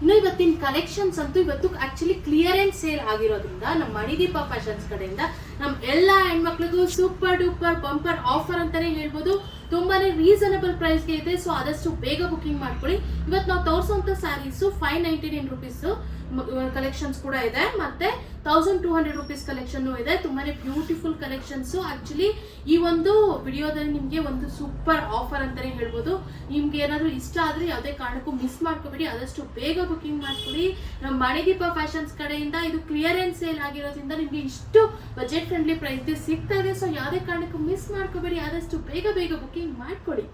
ಇನ್ನು ಇವತ್ತಿನ ಕಲೆಕ್ಷನ್ಸ್ ಅಂತೂ ಇವತ್ತು ಆಕ್ಚುಲಿ ಕ್ಲಿಯರೆನ್ಸ್ ಸೇಲ್ ಆಗಿರೋದ್ರಿಂದ ನಮ್ಮ ಮಣಿದೀಪ ಫ್ಯಾಷನ್ಸ್ ಕಡೆಯಿಂದ ನಮ್ಮ ಎಲ್ಲ ಹೆಣ್ಮಕ್ಳಿಗೂ ಸೂಪರ್ ಡೂಪರ್ ಬಂಪರ್ ಆಫರ್ ಅಂತಾನೆ ಹೇಳ್ಬೋದು. ತುಂಬಾನೇ ರೀಸನಬಲ್ ಪ್ರೈಸ್ಗೆ ಇದೆ. ಸೊ ಆದಷ್ಟು ಬೇಗ ಬುಕಿಂಗ್ ಮಾಡ್ಕೊಳ್ಳಿ. ಇವತ್ತು ನಾವು ತೋರಿಸುವಂತ saris five ninety nine rupees collections ಕೂಡ ಇದೆ. ಮತ್ತೆ thousand two hundred rupees collection ಇದೆ. ತುಂಬಾನೇ ಬ್ಯೂಟಿಫುಲ್ ಕಲೆಕ್ಷನ್ಸು ಆಕ್ಚುಲಿ ಈ ಒಂದು ವಿಡಿಯೋದಲ್ಲಿ ನಿಮಗೆ ಒಂದು ಸೂಪರ್ ಆಫರ್ ಅಂತಲೇ ಹೇಳ್ಬೋದು. ನಿಮ್ಗೆ ಏನಾದರೂ ಇಷ್ಟ ಆದ್ರೆ ಯಾವುದೇ ಕಾರಣಕ್ಕೂ ಮಿಸ್ ಮಾಡ್ಕೋಬೇಡಿ. ಆದಷ್ಟು ಬೇಗ ಬುಕಿಂಗ್ ಮಾಡ್ಕೊಳ್ಳಿ. ನಮ್ಮ ಮಣಿದೀಪ ಫ್ಯಾಷನ್ಸ್ ಕಡೆಯಿಂದ ಇದು ಕ್ಲಿಯರೆನ್ಸ್ ಸೇಲ್ ಆಗಿರೋದ್ರಿಂದ ನಿಮಗೆ ಇಷ್ಟು ಬಜೆಟ್ ಫ್ರೆಂಡ್ಲಿ ಪ್ರೈಸ್ಗೆ ಸಿಗ್ತಾ ಇದೆ. ಸೊ ಯಾವುದೇ ಕಾರಣಕ್ಕೂ ಮಿಸ್ ಮಾಡ್ಕೋಬೇಡಿ. ಆದಷ್ಟು ಬೇಗ ಬೇಗ ಬುಕಿಂಗ್ ಮಾಡ್ಕೊಳ್ಳಿ.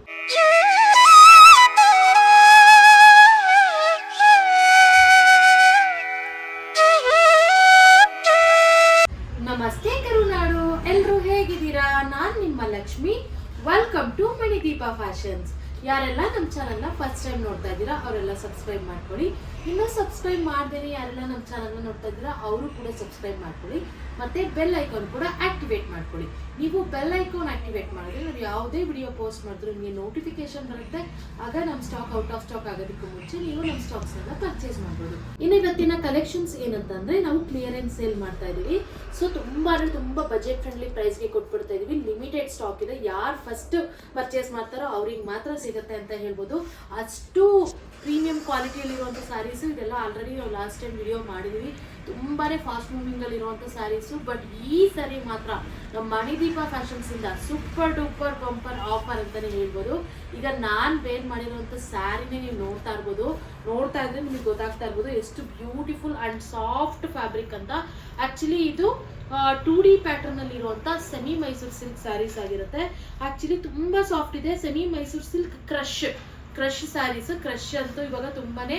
ವೆಲ್ಕಮ್ ಟು ಮಣಿದೀಪ ಫ್ಯಾಷನ್ಸ್ ಯಾರೆಲ್ಲ ನಮ್ಮ ಚಾನಲ್ನ ಫಸ್ಟ್ ಟೈಮ್ ನೋಡ್ತಾ ಇದ್ದೀರಾ, ಅವರೆಲ್ಲ ಸಬ್ಸ್ಕ್ರೈಬ್ ಮಾಡ್ಕೊಳ್ಳಿ. ಇನ್ನೂ ಸಬ್ಸ್ಕ್ರೈಬ್ ಮಾಡ್ದೇನೆ ಯಾರೆಲ್ಲ ನಮ್ಮ ಚಾನಲ್ನ ನೋಡ್ತಾ ಇದ್ದೀರಾ, ಅವರು ಕೂಡ ಸಬ್ಸ್ಕ್ರೈಬ್ ಮಾಡ್ಕೊಳ್ಳಿ. ಮತ್ತೆ ಬೆಲ್ ಐಕಾನ್ ಕೂಡ ಆಕ್ಟಿವೇಟ್ ಮಾಡ್ಕೊಳ್ಳಿ. ನೀವು ಬೆಲ್ ಐಕಾನ್ ಆಕ್ಟಿವೇಟ್ ಮಾಡಿದ್ರೆ ನಾವು ಯಾವುದೇ ವಿಡಿಯೋ ಪೋಸ್ಟ್ ಮಾಡಿದ್ರು ನಿಮಗೆ ನೋಟಿಫಿಕೇಶನ್ ಬರುತ್ತೆ. ಆಗ ನಮ್ಮ ಸ್ಟಾಕ್ ಔಟ್ ಆಫ್ ಸ್ಟಾಕ್ ಆಗೋದಕ್ಕೂ ಮುಂಚೆ ನೀವು ನಮ್ಮ ಸ್ಟಾಕ್ಸ್ ಎಲ್ಲ ಪರ್ಚೇಸ್ ಮಾಡ್ಬೋದು. ಇನ್ನು ಇವತ್ತಿನ ಕಲೆಕ್ಷನ್ಸ್ ಏನಂತಂದ್ರೆ ನಾವು ಕ್ಲಿಯರೆನ್ಸ್ ಸೇಲ್ ಮಾಡ್ತಾ ಇದೀವಿ ಸೊ ತುಂಬಾ ಅಂದ್ರೆ ತುಂಬಾ ಬಜೆಟ್ ಫ್ರೆಂಡ್ಲಿ ಪ್ರೈಸ್ಗೆ ಕೊಟ್ಬಿಡ್ತಾ ಇದ್ದೀವಿ. ಲಿಮಿಟೆಡ್ ಸ್ಟಾಕ್ ಇದೆ. ಯಾರು ಫಸ್ಟ್ ಪರ್ಚೇಸ್ ಮಾಡ್ತಾರೋ ಅವ್ರಿಗೆ ಮಾತ್ರ ಸಿಗುತ್ತೆ ಅಂತ ಹೇಳ್ಬೋದು. ಅಷ್ಟು ಪ್ರೀಮಿಯಂ ಕ್ವಾಲಿಟಿಯಲ್ಲಿ ಕ್ವಾಲಿಟಿಯಲ್ಲಿರುವಂಥ ಸ್ಯಾರೀಸು ಇದೆಲ್ಲ ಆಲ್ರೆಡಿ ನಾವು ಲಾಸ್ಟ್ ಟೈಮ್ ವಿಡಿಯೋ ಮಾಡಿದ್ದೀವಿ ತುಂಬಾನೇ ಫಾಸ್ಟ್ ಮೂವಿಂಗಲ್ಲಿ ಇರುವಂತ ಸ್ಯಾರೀಸು ಬಟ್ ಈ ಸರಿ ಮಾತ್ರ ನಮ್ಮ ಮಣಿದೀಪ ಫ್ಯಾಷನ್ಸ್ ಇಂದ ಸೂಪರ್ ಡೂಪರ್ ಬಂಪರ್ ಆಫರ್ ಅಂತಾನೆ ಹೇಳ್ಬೋದು. ಈಗ ನಾನು ವೇರ್ ಮಾಡಿರುವಂಥ ಸ್ಯಾರಿನೇ ನೀವು ನೋಡ್ತಾ ಇರ್ಬೋದು. ನೋಡ್ತಾ ಇದ್ರೆ ನಿಮಗೆ ಗೊತ್ತಾಗ್ತಾ ಇರ್ಬೋದು, ಎಷ್ಟು ಬ್ಯೂಟಿಫುಲ್ ಅಂಡ್ ಸಾಫ್ಟ್ ಫ್ಯಾಬ್ರಿಕ್ ಅಂತ. ಆ್ಯಕ್ಚುಲಿ ಇದು ಟೂ ಡಿ ಪ್ಯಾಟರ್ನ್ ಅಲ್ಲಿ ಇರುವಂತ ಸೆಮಿ ಮೈಸೂರ್ ಸಿಲ್ಕ್ ಸ್ಯಾರೀಸ್ ಆಗಿರುತ್ತೆ. ಆಕ್ಚುಲಿ ತುಂಬಾ ಸಾಫ್ಟ್ ಇದೆ. Semi Mysore silk crush crush saris crush ಅಂತೂ ಇವಾಗ ತುಂಬಾನೇ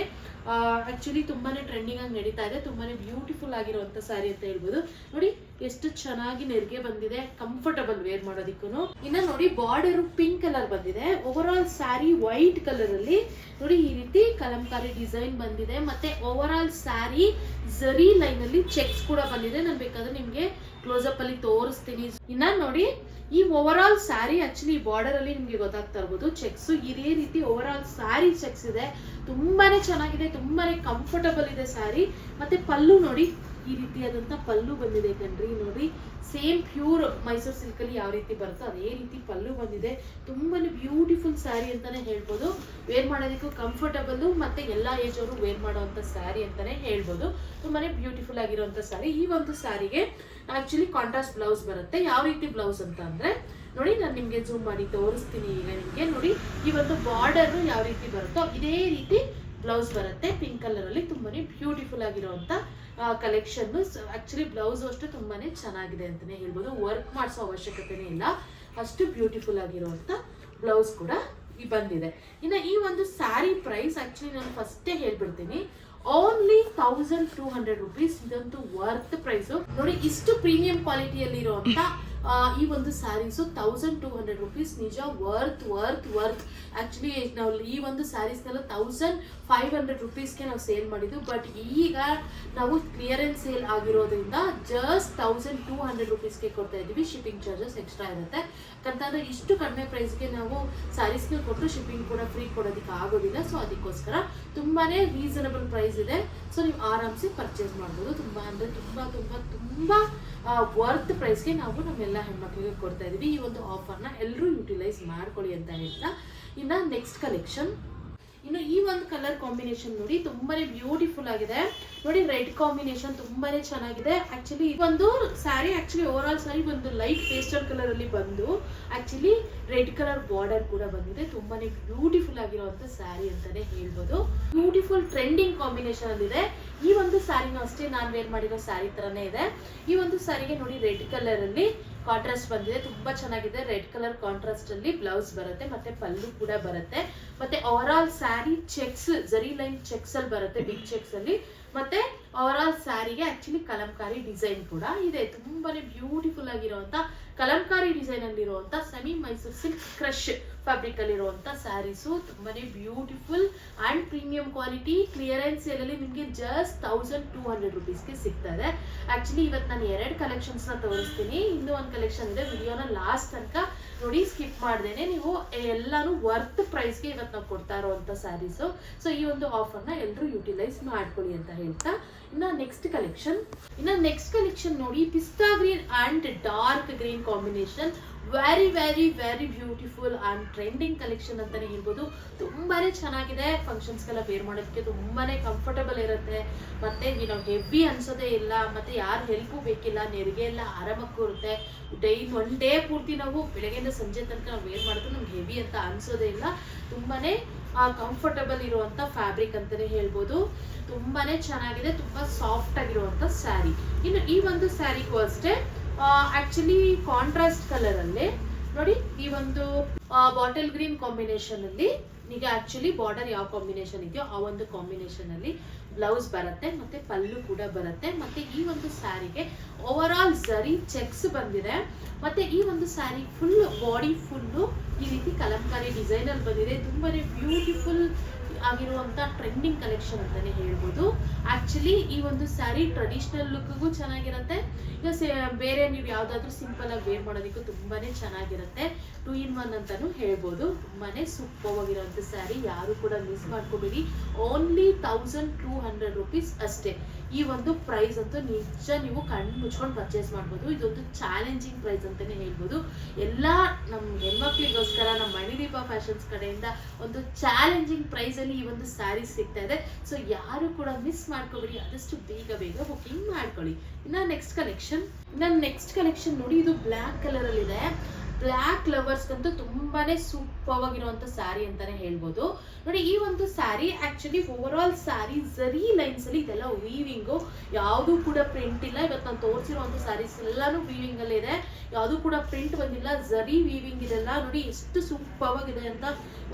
ಆಕ್ಚುಲಿ ತುಂಬಾನೇ ಟ್ರೆಂಡಿಂಗ್ ಆಗಿ ನಡೀತಾ ಇದೆ. ತುಂಬಾನೇ ಬ್ಯೂಟಿಫುಲ್ ಆಗಿರುವಂತ ಸ್ಯಾರಿ ಅಂತ ಹೇಳ್ಬೋದು. ನೋಡಿ ಎಷ್ಟು ಚೆನ್ನಾಗಿ ನೆರಿಗೆ ಬಂದಿದೆ ಕಂಫರ್ಟಬಲ್ ವೇರ್ ಮಾಡೋದಿಕ್ಕೂ ಇನ್ನ ನೋಡಿ ಬಾರ್ಡರ್ ಪಿಂಕ್ ಕಲರ್ ಬಂದಿದೆ. Over all sari white colour ಅಲ್ಲಿ ನೋಡಿ ಈ ರೀತಿ ಕಲಂಕಾರಿ ಡಿಸೈನ್ ಬಂದಿದೆ. ಮತ್ತೆ ಓವರ್ ಆಲ್ ಸ್ಯಾರಿ ಜರಿ ಲೈನ್ ಅಲ್ಲಿ ಚೆಕ್ಸ್ ಕೂಡ ಬಂದಿದೆ. ನಾನು ಬೇಕಾದ್ರೆ ನಿಮ್ಗೆ ಕ್ಲೋಸ್ ಅಲ್ಲಿ ತೋರಿಸ್ತೀನಿ. ಇನ್ನ ನೋಡಿ ಈ over all sari actually border ಅಲ್ಲಿ ನಿಮ್ಗೆ ಗೊತ್ತಾಗ್ತಾ ಇರ್ಬೋದು ಚೆಕ್ಸ್ ಇದೇ ರೀತಿ ಓವರ್ ಆಲ್ ಸ್ಯಾರಿ ಚೆಕ್ಸ್ ಇದೆ. ತುಂಬಾನೇ ಚೆನ್ನಾಗಿದೆ, ತುಂಬಾನೇ ಕಂಫರ್ಟಬಲ್ ಇದೆ ಸ್ಯಾರಿ ಮತ್ತೆ ಪಲ್ಲು ನೋಡಿ ಈ ರೀತಿಯಾದಂತ ಪಲ್ಲು ಬಂದಿದೆ ಕಣ್ರಿ. ನೋಡಿ ಸೇಮ್ ಪ್ಯೂರ್ ಮೈಸೂರು ಸಿಲ್ಕ್ ಅಲ್ಲಿ ಯಾವ ರೀತಿ ಬರುತ್ತೋ ಅದೇ ರೀತಿ ಪಲ್ಲು ಬಂದಿದೆ. ತುಂಬಾನೇ ಬ್ಯೂಟಿಫುಲ್ ಸ್ಯಾರಿ ಅಂತಾನೆ ಹೇಳ್ಬೋದು. ವೇರ್ ಮಾಡೋದಕ್ಕೂ ಕಂಫರ್ಟಬಲ್ ಮತ್ತೆ ಎಲ್ಲಾ ಏಜ್ ಅವರು ವೇರ್ ಮಾಡುವಂತ ಸ್ಯಾರಿ ಅಂತಾನೆ ಹೇಳ್ಬೋದು. ತುಂಬಾನೇ ಬ್ಯೂಟಿಫುಲ್ ಆಗಿರುವಂತ ಸ್ಯಾರಿ ಈ ಒಂದು ಸ್ಯಾರಿಗೆ ಆಕ್ಚುಲಿ ಕಾಂಟ್ರಾಸ್ಟ್ ಬ್ಲೌಸ್ ಬರುತ್ತೆ. ಯಾವ ರೀತಿ ಬ್ಲೌಸ್ ಅಂತ ಅಂದರೆ, ನೋಡಿ, ನಾನು ನಿಮಗೆ ಜೂಮ್ ಮಾಡಿ ತೋರಿಸ್ತೀನಿ ಈಗ ನಿಮಗೆ. ನೋಡಿ, ಈ ಒಂದು ಬಾರ್ಡರ್ ಯಾವ ರೀತಿ ಬರುತ್ತೋ, ಇದೇ ರೀತಿ ಬ್ಲೌಸ್ ಬರುತ್ತೆ. ಪಿಂಕ್ ಕಲರ್ ಅಲ್ಲಿ ತುಂಬಾನೇ ಬ್ಯೂಟಿಫುಲ್ ಆಗಿರುವಂತ ಕಲೆಕ್ಷನ್ ಆಕ್ಚುಲಿ ಬ್ಲೌಸ್ ಅಷ್ಟು ತುಂಬಾನೇ ಚೆನ್ನಾಗಿದೆ ಅಂತಾನೆ ಹೇಳ್ಬೋದು. ವರ್ಕ್ ಮಾಡಿಸೋ ಅವಶ್ಯಕತೆನೇ ಇಲ್ಲ. ಅಷ್ಟು ಬ್ಯೂಟಿಫುಲ್ ಆಗಿರುವಂತ ಬ್ಲೌಸ್ ಕೂಡ ಬಂದಿದೆ. ಇನ್ನು ಈ ಒಂದು ಸ್ಯಾರಿ ಪ್ರೈಸ್ ಆಕ್ಚುಲಿ ನಾನು ಫಸ್ಟೇ ಹೇಳ್ಬಿಡ್ತೀನಿ. Only thousand two hundred rupees ಇದಂತೂ ವರ್ತ್ ಪ್ರೈಸು ನೋಡಿ, ಇಷ್ಟು ಪ್ರೀಮಿಯಂ ಕ್ವಾಲಿಟಿಯಲ್ಲಿ ಇರುವಂತ ಈ ಒಂದು saris thousand two hundred rupees ನಿಜ ವರ್ತ್ ವರ್ತ್ ವರ್ತ್ ಆ್ಯಕ್ಚುಲಿ ನಾವು ಈ ಒಂದು ಸ್ಯಾರೀಸ್ನೆಲ್ಲ ತೌಸಂಡ್ ಫೈವ್ ಹಂಡ್ರೆಡ್ ರುಪೀಸ್ಗೆ ನಾವು ಸೇಲ್ ಮಾಡಿದ್ದು ಬಟ್ ಈಗ ನಾವು ಕ್ಲಿಯರೆನ್ಸ್ ಸೇಲ್ ಆಗಿರೋದ್ರಿಂದ ಜಸ್ಟ್ ತೌಸಂಡ್ ಟೂ ಹಂಡ್ರೆಡ್ ರುಪೀಸ್ಗೆ ಕೊಡ್ತಾ ಇದ್ದೀವಿ. ಶಿಪ್ಪಿಂಗ್ ಚಾರ್ಜಸ್ ಎಕ್ಸ್ಟ್ರಾ ಇರುತ್ತೆ. ಯಾಕಂತಂದರೆ ಇಷ್ಟು ಕಡಿಮೆ ಪ್ರೈಸ್ಗೆ ನಾವು ಸ್ಯಾರೀಸ್ನ ಕೊಟ್ಟು ಶಿಪ್ಪಿಂಗ್ ಕೂಡ ಫ್ರೀ ಕೊಡೋದಕ್ಕೆ ಆಗೋದಿಲ್ಲ. ಸೊ ಅದಕ್ಕೋಸ್ಕರ ತುಂಬಾ ರೀಸನಬಲ್ ಪ್ರೈಸ್ ಇದೆ. ಸೊ ನೀವು ಆರಾಮ್ಸಿ ಪರ್ಚೇಸ್ ಮಾಡ್ಬೋದು. ತುಂಬ ಅಂದರೆ ತುಂಬ ತುಂಬ ತುಂಬ ವರ್ತ್ ಪ್ರೈಸ್ಗೆ ನಾವು ನಮ್ಮೆಲ್ಲ ಹೆಣ್ಮಕ್ಳಿಗೆ ಕೊಡ್ತಾ ಇದೀವಿ. ಈ ಒಂದು ಆಫರ್ನ ಎಲ್ಲರೂ ಯುಟಿಲೈಸ್ ಮಾಡ್ಕೊಳ್ಳಿ ಅಂತ ಹೇಳ್ತಾ ಇನ್ನ ನೆಕ್ಸ್ಟ್ ಕಲೆಕ್ಷನ್ ಇನ್ನು ಈ ಒಂದು ಕಲರ್ ಕಾಂಬಿನೇಷನ್ ನೋಡಿ ತುಂಬಾನೇ ಬ್ಯೂಟಿಫುಲ್ ಆಗಿದೆ. ನೋಡಿ ರೆಡ್ ಕಾಂಬಿನೇಷನ್ ತುಂಬಾನೇ ಚೆನ್ನಾಗಿದೆ. ಆಕ್ಚುಲಿ ಒಂದು sari actually over all sari ಒಂದು ಲೈಟ್ ಪೇಸ್ಟಲ್ ಕಲರ್ ಅಲ್ಲಿ ಬಂದು ಆಕ್ಚುಲಿ ರೆಡ್ ಕಲರ್ ಬಾರ್ಡರ್ ಕೂಡ ಬಂದಿದೆ. ತುಂಬಾನೇ ಬ್ಯೂಟಿಫುಲ್ ಆಗಿರುವಂತ ಸ್ಯಾರಿ ಅಂತಾನೆ ಹೇಳ್ಬೋದು. ಬ್ಯೂಟಿಫುಲ್ ಟ್ರೆಂಡಿಂಗ್ ಕಾಂಬಿನೇಷನ್ ಅಲ್ಲಿ ಇದೆ ಈ ಒಂದು ಸ್ಯಾರಿನೂ ಅಷ್ಟೇ, ನಾನು ವೇರ್ ಮಾಡಿರೋ ಸ್ಯಾರಿ ತರನೇ ಇದೆ. ಈ ಒಂದು ಸ್ಯಾರಿಗೆ ನೋಡಿ ರೆಡ್ ಕಲರ್ ಅಲ್ಲಿ ಕಾಂಟ್ರಾಸ್ಟ್ ಬಂದಿದೆ. ತುಂಬಾ ಚೆನ್ನಾಗಿದೆ. ರೆಡ್ ಕಲರ್ ಕಾಂಟ್ರಾಸ್ಟ್ ಅಲ್ಲಿ ಬ್ಲೌಸ್ ಬರುತ್ತೆ, ಮತ್ತೆ ಪಲ್ಲು ಕೂಡ ಬರುತ್ತೆ. ಮತ್ತೆ over all sari checks zari line checks ಅಲ್ಲಿ ಬರುತ್ತೆ ಬಿಗ್ ಚೆಕ್ಸ್ ಅಲ್ಲಿ. ಮತ್ತೆ ಓವರ್ ಆಲ್ ಸ್ಯಾರಿಗೆ ಆಕ್ಚುಲಿ ಕಲಂಕಾರಿ ಡಿಸೈನ್ ಕೂಡ ಇದೆ. ತುಂಬಾನೇ ಬ್ಯೂಟಿಫುಲ್ ಆಗಿರುವಂತ ಕಲಂಕಾರಿ ಡಿಸೈನ್ ಅಲ್ಲಿ ಇರುವಂತ semi Mysore silk crush fabric ಅಲ್ಲಿ ಇರುವಂತ ಸ್ಯಾರೀಸು ತುಂಬಾನೇ beautiful and premium quality clearance sale ಅಲ್ಲಿ ನಿಮಗೆ ಜಸ್ಟ್ ತೌಸಂಡ್ ಟೂ ಹಂಡ್ರೆಡ್ ರುಪೀಸ್ಗೆ ಸಿಗ್ತಾ ಇದೆ ಆಕ್ಚುಲಿ ಇವತ್ತು ನಾನು ಎರಡು ಕಲೆಕ್ಷನ್ಸ್ ತೋರಿಸ್ತೀನಿ. ಇನ್ನೂ ಒಂದು ಕಲೆಕ್ಷನ್ ಇದೆ, ವಿಡಿಯೋನ ಲಾಸ್ಟ್ ತನಕ ನೋಡಿ ಸ್ಕಿಪ್ ಮಾಡ್ದೇನೆ ನೀವು. ಎಲ್ಲಾನು ವರ್ತ್ ಪ್ರೈಸ್ಗೆ ಇವತ್ತು ನಾವು ಕೊಡ್ತಾ ಇರುವಂತ ಸ್ಯಾರೀಸು ಸೊ ಈ ಒಂದು ಆಫರ್ನ ಎಲ್ಲರೂ ಯುಟಿಲೈಸ್ ಮಾಡ್ಕೊಳ್ಳಿ ಅಂತ ಹೇಳ್ತಾ. ಇನ್ನ ನೆಕ್ಸ್ಟ್ ಕಲೆಕ್ಷನ್ ಇನ್ನ ನೆಕ್ಸ್ಟ್ ಕಲೆಕ್ಷನ್ ನೋಡಿ pista green and dark green combination very very very beautiful and trending collection ಅಂತಲೇ ಹೇಳ್ಬೋದು. ತುಂಬಾ ಚೆನ್ನಾಗಿದೆ. ಫಂಕ್ಷನ್ಸ್ಗೆಲ್ಲ ವೇರ್ ಮಾಡೋದಕ್ಕೆ ತುಂಬಾ ಕಂಫರ್ಟಬಲ್ ಇರುತ್ತೆ. ಮತ್ತೆ ನಾವು ಹೆವಿ ಅನ್ಸೋದೇ ಇಲ್ಲ. ಮತ್ತು, ಯಾರು ಹೆಲ್ಪು ಬೇಕಿಲ್ಲ. ನೆರಿಗೆ ಎಲ್ಲ ಆರಾಮಕ್ಕೂ ಇರುತ್ತೆ. ಡೈ ಒನ್ ಡೇ ಪೂರ್ತಿ ನಾವು ಬೆಳಗ್ಗೆಯಿಂದ ಸಂಜೆ ತನಕ ನಾವು ವೇರ್ ಮಾಡಿದ್ರೆ ನಮ್ಗೆ ಹೆವಿ ಅಂತ ಅನ್ಸೋದೇ ಇಲ್ಲ. ತುಂಬಾನೇ ಕಂಫರ್ಟಬಲ್ ಇರುವಂಥ ಫ್ಯಾಬ್ರಿಕ್ ಅಂತಲೇ ಹೇಳ್ಬೋದು. ತುಂಬಾ ಚೆನ್ನಾಗಿದೆ. ತುಂಬ ಸಾಫ್ಟ್ ಆಗಿರುವಂಥ ಸ್ಯಾರಿ ಇನ್ನು ಈ ಒಂದು ಸ್ಯಾರಿಗೂ ಅಷ್ಟೇ ಆಕ್ಚುಲಿ ಕಾಂಟ್ರಾಸ್ಟ್ ಕಲರ್ ಅಲ್ಲಿ. ನೋಡಿ, ಈ ಒಂದು ಬಾಟಲ್ ಗ್ರೀನ್ ಕಾಂಬಿನೇಷನ್ ಅಲ್ಲಿ ನಿಮಗೆ ಆಕ್ಚುಲಿ ಬಾರ್ಡರ್ ಯಾವ ಕಾಂಬಿನೇಷನ್ ಇದೆಯೋ ಆ ಒಂದು ಕಾಂಬಿನೇಷನ್ ಅಲ್ಲಿ ಬ್ಲೌಸ್ ಬರುತ್ತೆ, ಮತ್ತೆ ಪಲ್ಲು ಕೂಡ ಬರುತ್ತೆ, ಮತ್ತೆ ಈ ಒಂದು ಸ್ಯಾರಿಗೆ ಓವರ್ ಆಲ್ ಜರಿ ಚೆಕ್ಸ್ ಬಂದಿದೆ. ಮತ್ತೆ ಈ ಒಂದು ಸ್ಯಾರಿ ಫುಲ್ ಬಾಡಿ ಫುಲ್ಲು ಈ ರೀತಿ ಕಲಂಕಾರಿ ಡಿಸೈನ್ ಅಲ್ಲಿ ಬಂದಿದೆ. ತುಂಬಾನೇ ಬ್ಯೂಟಿಫುಲ್ ಆಗಿರುವಂತ ಟ್ರೆಂಡಿಂಗ್ ಕಲೆಕ್ಷನ್ ಅಂತಾನೆ ಹೇಳ್ಬೋದು. ಆಕ್ಚುಲಿ ಈ ಒಂದು ಸ್ಯಾರಿ ಟ್ರೆಡಿಷನಲ್ ಲುಕ್ಗೂ ಚೆನ್ನಾಗಿರುತ್ತೆ. ಈಗ ಬೇರೆ ನೀವು ಯಾವ್ದಾದ್ರು ಸಿಂಪಲ್ ಆಗಿ ವೇರ್ ಮಾಡೋದಕ್ಕೂ ತುಂಬಾನೇ ಚೆನ್ನಾಗಿರುತ್ತೆ. ಟೂ ಇನ್ ಒನ್ ಅಂತಾನು ಹೇಳ್ಬೋದು. ತುಂಬಾನೇ ಸೂಪರ್ ಆಗಿರುವಂತ ಸ್ಯಾರಿ ಯಾರು ಕೂಡ ಮಿಸ್ ಮಾಡ್ಕೋಬೇಡಿ. Only thousand two hundred rupees ಅಷ್ಟೇ. ಈ ಒಂದು ಪ್ರೈಸ್ ಅಂತೂ ನಿಜ ನೀವು ಕಣ್ಣು ಮುಚ್ಕೊಂಡು ಪರ್ಚೇಸ್ ಮಾಡ್ಬೋದು. ಇದೊಂದು ಚಾಲೆಂಜಿಂಗ್ ಪ್ರೈಸ್ ಅಂತಾನೆ ಹೇಳ್ಬೋದು. ಎಲ್ಲ ನಮ್ಮ ಹೆಣ್ಮಕ್ಳಿಗೋಸ್ಕರ ನಮ್ಮ ಮಣಿದೀಪ ಫ್ಯಾಷನ್ಸ್ ಕಡೆಯಿಂದ ಒಂದು ಚಾಲೆಂಜಿಂಗ್ ಪ್ರೈಸ್ ಅಲ್ಲಿ ಈ ಒಂದು ಸ್ಯಾರಿ ಸಿಗ್ತಾ ಇದೆ. ಸೊ ಯಾರು ಕೂಡ ಮಿಸ್ ಮಾಡ್ಕೋಬೇಡಿ. ಆದಷ್ಟು ಬೇಗ ಬೇಗ ಬುಕಿಂಗ್ ಮಾಡ್ಕೊಳ್ಳಿ. ಇನ್ನ ನೆಕ್ಸ್ಟ್ ಕಲೆಕ್ಷನ್ ನನ್ನ ನೆಕ್ಸ್ಟ್ ಕಲೆಕ್ಷನ್ ನೋಡಿ, ಇದು ಬ್ಲ್ಯಾಕ್ ಕಲರ್ ಅಲ್ಲಿ ಇದೆ ಬ್ಲ್ಯಾಕ್ ಲವರ್ಸ್ಗಂತೂ ತುಂಬಾನೇ ಸೂಪರ್ ಆಗಿರುವಂತ ಸ್ಯಾರಿ ಅಂತಾನೆ ಹೇಳ್ಬೋದು. ನೋಡಿ, ಈ ಒಂದು sari actually over all sari zari lines ಅಲ್ಲಿ ಇದೆಲ್ಲ ವೀವಿಂಗು ಯಾವುದು ಕೂಡ ಪ್ರಿಂಟ್ ಇಲ್ಲ. ಇವತ್ತು ನಾನು ತೋರಿಸಿರುವಂತ ಸ್ಯಾರೀಸ್ ಎಲ್ಲಾನು ವೀವಿಂಗ್ ಅಲ್ಲಿ ಇದೆ. ಯಾವುದು ಕೂಡ ಪ್ರಿಂಟ್ ಬಂದಿಲ್ಲ. ಜರಿ ವೀವಿಂಗ್ ಇದೆಲ್ಲ ನೋಡಿ ಎಷ್ಟು ಸೂಪರ್ ಆಗಿದೆ ಅಂತ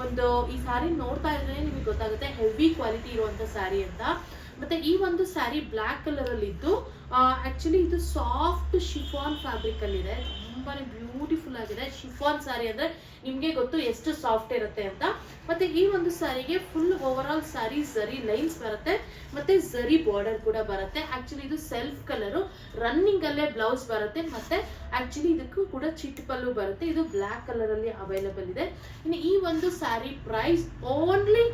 ಒಂದು ಈ ಸ್ಯಾರಿ ನೋಡ್ತಾ ಇದ್ರೆ ನಿಮಗೆ ಗೊತ್ತಾಗುತ್ತೆ. ಹೆವಿ ಕ್ವಾಲಿಟಿ ಇರುವಂತ ಸ್ಯಾರಿ ಅಂತ. ಮತ್ತೆ ಈ ಒಂದು ಸ್ಯಾರಿ ಬ್ಲ್ಯಾಕ್ ಕಲರ್ ಅಲ್ಲಿ ಇದ್ದು ಆಕ್ಚುಲಿ ಇದು ಸಾಫ್ಟ್ ಶಿಫಾನ್ ಫ್ಯಾಬ್ರಿಕ್ ಅಲ್ಲಿ ಇದೆ. ತುಂಬಾನೇ ಬ್ಯೂಟಿಫುಲ್ ಆಗಿದೆ. ಶಿಫಾನ್ ಸ್ಯಾರಿ ಅಂದ್ರೆ ನಿಮ್ಗೆ ಗೊತ್ತು ಎಷ್ಟು ಸಾಫ್ಟ್ ಇರುತ್ತೆ ಅಂತ. ಮತ್ತೆ ಈ ಒಂದು ಸ್ಯಾರಿಗೆ full over all sari zari lines ಬರುತ್ತೆ. ಮತ್ತೆ ಝರಿ ಬಾರ್ಡರ್ ಕೂಡ ಬರುತ್ತೆ. ಆಕ್ಚುಲಿ ಇದು ಸೆಲ್ಫ್ ಕಲರ್ ರನ್ನಿಂಗ್ ಅಲ್ಲೇ ಬ್ಲೌಸ್ ಬರುತ್ತೆ. ಮತ್ತೆ ಆಕ್ಚುಲಿ ಇದಕ್ಕೂ ಕೂಡ ಚಿಟ್ ಪಲ್ಲು ಬರುತ್ತೆ. ಇದು ಬ್ಲ್ಯಾಕ್ ಕಲರ್ ಅಲ್ಲಿ ಅವೈಲಬಲ್ ಇದೆ. ಇನ್ನು ಈ ಒಂದು sari price only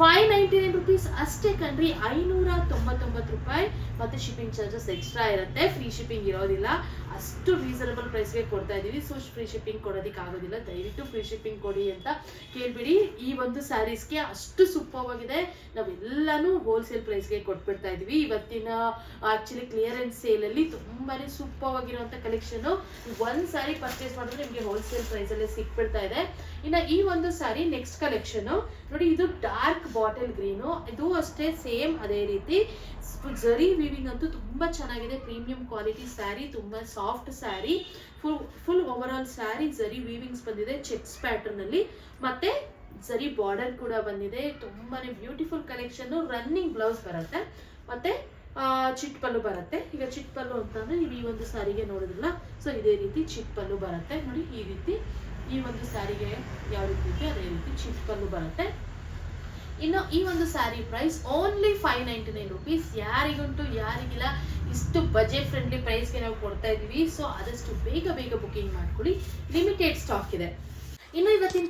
five ninety nine rupees ಅಷ್ಟೇ ಕಣ್ರಿ, ಐನೂರ ತೊಂಬತ್ತೊಂಬತ್ತು ರೂಪಾಯಿ. ಮತ್ತೆ ಶಿಪ್ಪಿಂಗ್ ಚಾರ್ಜಸ್ ಎಕ್ಸ್ಟ್ರಾ ಇರುತ್ತೆ. ಫ್ರೀ ಶಿಪ್ಪಿಂಗ್ ಇರೋದಿಲ್ಲ. ಅಷ್ಟು ರೀಸನಬಲ್ ಪ್ರೈಸ್ಗೆ ಕೊಡ್ತಾ ಇದ್ದೀವಿ ಸೊ ಫ್ರೀ ಶಿಪ್ಪಿಂಗ್ ಕೊಡೋದಕ್ಕೆ ಆಗೋದಿಲ್ಲ. ದಯವಿಟ್ಟು ಫ್ರೀ ಶಿಪ್ಪಿಂಗ್ ಕೊಡಿ ಅಂತ ಕೇಳ್ಬಿಡಿ. ಈ ಒಂದು ಸ್ಯಾರೀಸ್ಗೆ ಅಷ್ಟು ಸೂಪರ್ವಾಗಿದೆ. ನಾವೆಲ್ಲನೂ ಹೋಲ್ಸೇಲ್ ಪ್ರೈಸ್ಗೆ ಕೊಟ್ಬಿಡ್ತಾ ಇದ್ದೀವಿ ಇವತ್ತಿನ ಆಕ್ಚುಲಿ ಕ್ಲಿಯರೆನ್ಸ್ ಸೇಲ್ ಅಲ್ಲಿ ತುಂಬಾನೇ ಸೂಪರ್ ಒಂದು ಕಲೆಕ್ಷನ್ ಒಂದ್ ಸ್ಯಾರಿ ಪರ್ಚೇಸ್ ಮಾಡಿದ್ರೆ ನಿಮಗೆ ಹೋಲ್ಸೇಲ್ ಪ್ರೈಸ್ ಅಲ್ಲಿ ಸಿಕ್ಬಿಡ್ತಾ ಇದೆ. ಇನ್ನ ಈ ಒಂದು ಸ್ಯಾರಿ ನೆಕ್ಸ್ಟ್ ಕಲೆಕ್ಷನ್ ನೋಡಿ, ಇದು ಡಾರ್ಕ್ ಬಾಟಲ್ ಗ್ರೀನು ಇದು ಅಷ್ಟೇ ಸೇಮ್ ಅದೇ ರೀತಿ. ಜರಿ ವೀವಿಂಗ್ ಅಂತೂ ತುಂಬಾ ಚೆನ್ನಾಗಿದೆ. ಪ್ರೀಮಿಯಂ ಕ್ವಾಲಿಟಿ ಸ್ಯಾರಿ ತುಂಬಾ soft sari, full full over all sari, zari weavings ಬಂದಿದೆ ಚೆಕ್ಸ್ ಪ್ಯಾಟರ್ನ್ ಅಲ್ಲಿ. ಮತ್ತೆ ಜರಿ ಬಾರ್ಡರ್ ಕೂಡ ಬಂದಿದೆ. ತುಂಬಾನೇ ಬ್ಯೂಟಿಫುಲ್ ಕಲೆಕ್ಷನ್ ರನ್ನಿಂಗ್ ಬ್ಲೌಸ್ ಬರುತ್ತೆ. ಮತ್ತೆ ಚಿಟ್ ಪಲ್ಲು ಬರುತ್ತೆ. ಈಗ ಚಿಟ್ ಪಲ್ಲು ಅಂತಂದ್ರೆ ನೀವು ಈ ಒಂದು ಸ್ಯಾರಿಗೆ ನೋಡಿದ್ರಲ್ಲ ಸೊ ಇದೇ ರೀತಿ ಚಿಟ್ ಪಲ್ಲು ಬರುತ್ತೆ. ನೋಡಿ, ಈ ರೀತಿ ಈ ಒಂದು ಸ್ಯಾರಿಗೆ ಯಾವ ರೀತಿ ಇದೆ, ಅದೇ ರೀತಿ ಚಿಟ್ ಪಲ್ಲು ಬರುತ್ತೆ. ಇನ್ನು ಈ ಒಂದು sari price only five ninety nine rupees ಯಾರಿಗುಂಟು, ಯಾರಿಗಿಲ್ಲ, ಇಷ್ಟು ಬಜೆಟ್ ಫ್ರೆಂಡ್ಲಿ ಪ್ರೈಸ್ಗೆ ನಾವು ಕೊಡ್ತಾ ಇದ್ದೀವಿ. ಸೊ ಆದಷ್ಟು ಬೇಗ ಬೇಗ ಬುಕಿಂಗ್ ಮಾಡ್ಕೊಳ್ಳಿ. ಲಿಮಿಟೆಡ್ ಸ್ಟಾಕ್ ಇದೆ.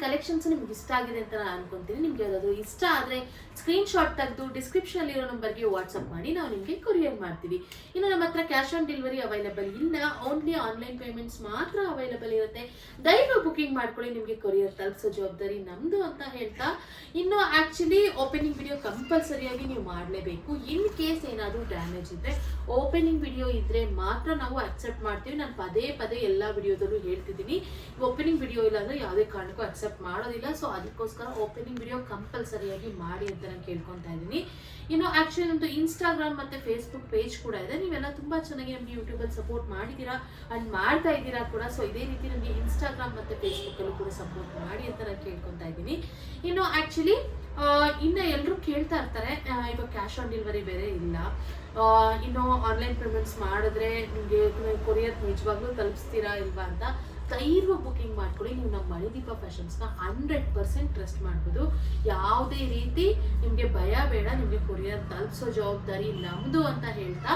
ಕಲೆಕ್ಷನ್ಸ್ ನಿಮ್ಗೆ ಇಷ್ಟ ಆಗಿದೆ ಅಂತ ನಾನು ಅನ್ಕೊಂತೀನಿ. ನಿಮ್ಗೆ ಯಾವ್ದಾದ್ರು ಇಷ್ಟ ಆದರೆ ಸ್ಕ್ರೀನ್ ಶಾಟ್ ತೆಗೆದು ಡಿಸ್ಕ್ರಿಪ್ಷನ್ ಇರೋ ನಂಬರ್ಗೆ ವಾಟ್ಸಪ್ ಮಾಡಿ. ನಾವು ನಿಮಗೆ ಕೊರಿಯರ್ ಮಾಡ್ತೀವಿ. ಇನ್ನು ನಮ್ಮ ಹತ್ರ ಕ್ಯಾಶ್ ಆನ್ ಡೆಲಿವರಿ ಅವೈಲೇಬಲ್ ಇಲ್ಲ. ಓನ್ಲಿ ಆನ್ಲೈನ್ ಪೇಮೆಂಟ್ಸ್ ಮಾತ್ರ ಅವೈಲಬಲ್ ಇರುತ್ತೆ. ದಯವಿಟ್ಟು ಬುಕಿಂಗ್ ಮಾಡ್ಕೊಳ್ಳಿ. ನಿಮಗೆ ಕೊರಿಯರ್ ತಲುಪಿಸೋ ಜವಾಬ್ದಾರಿ ನಮ್ದು ಅಂತ ಹೇಳ್ತಾ. ಇನ್ನು ಆಕ್ಚುಲಿ ಓಪನಿಂಗ್ ವಿಡಿಯೋ ಕಂಪಲ್ಸರಿಯಾಗಿ ನೀವು ಮಾಡಲೇಬೇಕು. ಇನ್ ಕೇಸ್ ಏನಾದರೂ ಡ್ಯಾಮೇಜ್ ಇದ್ದರೆ ಓಪನಿಂಗ್ ವಿಡಿಯೋ ಇದ್ರೆ ಮಾತ್ರ ನಾವು ಅಕ್ಸೆಪ್ಟ್ ಮಾಡ್ತೀವಿ. ನಾನು ಪದೇ ಪದೇ ಎಲ್ಲ ವಿಡಿಯೋದಲ್ಲೂ ಹೇಳ್ತಿದ್ದೀನಿ. ಓಪನಿಂಗ್ ವಿಡಿಯೋ ಇಲ್ಲ ಅಂದ್ರೆ ಯಾವುದೇ ಕಾರಣಕ್ಕೂ ಅಕ್ಸೆಪ್ಟ್ ಮಾಡೋದಿಲ್ಲ. ಸೊ ಅದಕ್ಕೋಸ್ಕರ ಓಪನಿಂಗ್ ವಿಡಿಯೋ ಕಂಪಲ್ಸರಿಯಾಗಿ ಮಾಡಿ ಅಂತ ನಾನು ಕೇಳ್ಕೊತಾ ಇದ್ದೀನಿ. ಇನ್ನು ಆ್ಯಕ್ಚುಲಿ ನಮ್ದು ಇನ್ಸ್ಟಾಗ್ರಾಮ್ ಮತ್ತೆ ಫೇಸ್ಬುಕ್ ಪೇಜ್ ಕೂಡ ಇದೆ. ನೀವೆಲ್ಲ ತುಂಬಾ ಚೆನ್ನಾಗಿ ನಮಗೆ ಯೂಟ್ಯೂಬಲ್ಲಿ ಸಪೋರ್ಟ್ ಮಾಡಿದ್ದೀರಾ ಅಂಡ್ ಮಾಡ್ತಾ ಇದ್ದೀರಾ ಕೂಡ. ಸೊ ಇದೇ ರೀತಿ ನಮಗೆ ಇನ್ಸ್ಟಾಗ್ರಾಮ್ ಮತ್ತೆ ಫೇಸ್ಬುಕ್ ಅಲ್ಲೂ ಕೂಡ ಸಪೋರ್ಟ್ ಮಾಡಿ ಅಂತ ನಾನು ಕೇಳ್ಕೊತಾ ಇದ್ದೀನಿ. ಇನ್ನು ಆಕ್ಚುಲಿ ಇನ್ನು ಎಲ್ಲರೂ ಕೇಳ್ತಾ ಇರ್ತಾರೆ. ಇವಾಗ ಕ್ಯಾಶ್ ಆನ್ ಡೆಲಿವರಿ ಬೇರೆ ಇಲ್ಲ. ಇನ್ನು ಆನ್ಲೈನ್ ಪೇಮೆಂಟ್ಸ್ ಮಾಡಿದ್ರೆ ನಿಮಗೆ ಕೊರಿಯರ್ ನಿಜವಾಗ್ಲೂ ತಲುಪಿಸ್ತೀರಾ ಇಲ್ವಾ ಅಂತ. ಧೈರ್ಯವಾಗಿ ಬುಕಿಂಗ್ ಮಾಡ್ಕೊಳ್ಳಿ. ನೀವು ನಮ್ಮ ಮಣಿದೀಪ ಫ್ಯಾಷನ್ಸ್ನ ಹಂಡ್ರೆಡ್ ಪರ್ಸೆಂಟ್ ಟ್ರಸ್ಟ್ ಮಾಡ್ಬೋದು. ಯಾವುದೇ ರೀತಿ ನಿಮಗೆ ಭಯ ಬೇಡ. ನಿಮಗೆ ಕೊರಿಯರ್ ತಲುಪಿಸೋ ಜವಾಬ್ದಾರಿ ನಮ್ಮದು ಅಂತ ಹೇಳ್ತಾ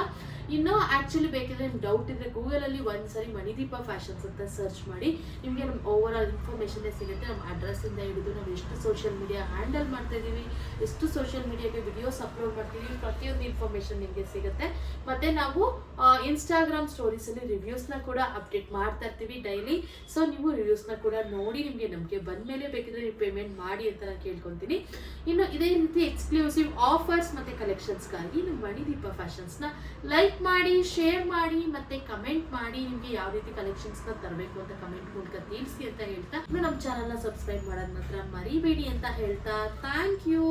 ಇನ್ನು ಆ್ಯಕ್ಚುಲಿ ಬೇಕಿದ್ರೆ ನಿಮ್ಗೆ ಡೌಟ್ ಇದ್ರೆ ಗೂಗಲಲ್ಲಿ ಒಂದ್ಸರಿ ಮಣಿದೀಪ ಫ್ಯಾಷನ್ಸ್ ಅಂತ ಸರ್ಚ್ ಮಾಡಿ, ನಿಮಗೆ ನಮ್ಮ ಓವರ್ ಇನ್ಫಾರ್ಮೇಷನ್ನೇ ಸಿಗುತ್ತೆ. ನಮ್ಮ ಅಡ್ರೆಸ್ಸಿಂದ ಹಿಡಿದು ನಾವು ಎಷ್ಟು ಸೋಷಿಯಲ್ ಮೀಡಿಯಾ ಹ್ಯಾಂಡಲ್ ಮಾಡ್ತಾ ಇದ್ದೀವಿ ಎಷ್ಟು ಸೋಷಿಯಲ್ ಮೀಡಿಯಾಗೆ ವಿಡಿಯೋಸ್ ಅಪ್ಲೋಡ್ ಮಾಡ್ತೀವಿ ಪ್ರತಿಯೊಂದು ಇನ್ಫಾರ್ಮೇಷನ್ ನಿಮಗೆ ಸಿಗುತ್ತೆ. ಮತ್ತು ನಾವು ಇನ್ಸ್ಟಾಗ್ರಾಮ್ ಸ್ಟೋರೀಸಲ್ಲಿ ರಿವ್ಯೂಸ್ನ ಕೂಡ ಅಪ್ಡೇಟ್ ಮಾಡ್ತಾ ಇರ್ತೀವಿ ಡೈಲಿ ಸೊ ನೀವು ರಿವ್ಯೂಸ್ನ ಕೂಡ ನೋಡಿ, ನಿಮಗೆ ನಮಗೆ ಬಂದಮೇಲೆ ಬೇಕಿದ್ರೆ ನೀವು ಪೇಮೆಂಟ್ ಮಾಡಿ ಅಂತ ನಾನು ಕೇಳ್ಕೊತೀನಿ ಇನ್ನು ಇದೇ ರೀತಿ ಎಕ್ಸ್ಕ್ಲೂಸಿವ್ ಆಫರ್ಸ್ ಮತ್ತು ಕಲೆಕ್ಷನ್ಸ್ಗಾಗಿ ನಮ್ಮ ಮಣಿದೀಪ ಫ್ಯಾಷನ್ಸ್ನ ಲೈಕ್ ಮಾಡಿ ಶೇರ್ ಮಾಡಿ ಮತ್ತೆ ಕಮೆಂಟ್ ಮಾಡಿ ನಿಮಗೆ ಯಾವ ರೀತಿ ಕಲೆಕ್ಷನ್ಸ್ನ ತರಬೇಕು ಅಂತ ಕಮೆಂಟ್ ಮೂಲಕ ತಿಳಿಸಿ ಅಂತ ಹೇಳ್ತಾ ನಮ್ಮ ನ ಸಬ್ಸ್ಕ್ರೈಬ್ ಮಾಡೋದ್ ಮಾತ್ರ ಮರಿಬೇಡಿ ಅಂತ ಹೇಳ್ತಾ ಥ್ಯಾಂಕ್ ಯು